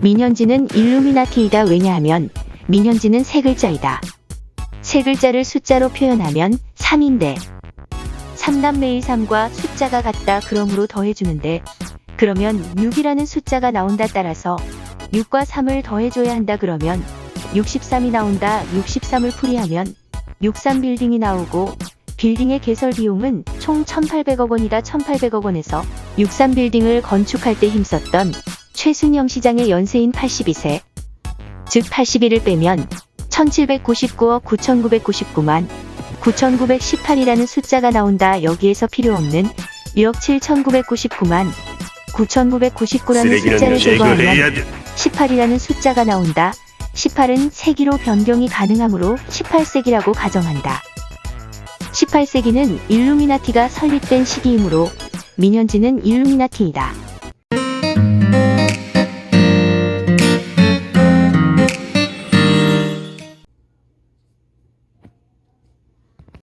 민현지는 일루미나티이다. 왜냐하면 민현지는 세 글자이다. 세 글자를 숫자로 표현하면 3인데 3남매의 3과 숫자가 같다. 그러므로 더해주는데 그러면 6이라는 숫자가 나온다 따라서 6과 3을 더해줘야 한다. 그러면 63이 나온다. 63을 풀이하면 63빌딩이 나오고 빌딩의 개설 비용은 총 1,800억 원이다. 1,800억 원에서 63빌딩을 건축할 때 힘썼던 최순영 시장의 연세인 82세 즉 81을 빼면 1799억 9999만 9918이라는 숫자가 나온다 여기에서 필요 없는 1억 7999만 9999라는 쓰레기는 숫자를 제거하면 제거해야 돼. 18이라는 숫자가 나온다. 18은 세기로 변경이 가능하므로 18세기라고 가정한다. 18세기는 일루미나티가 설립된 시기이므로 민현지는 일루미나티이다.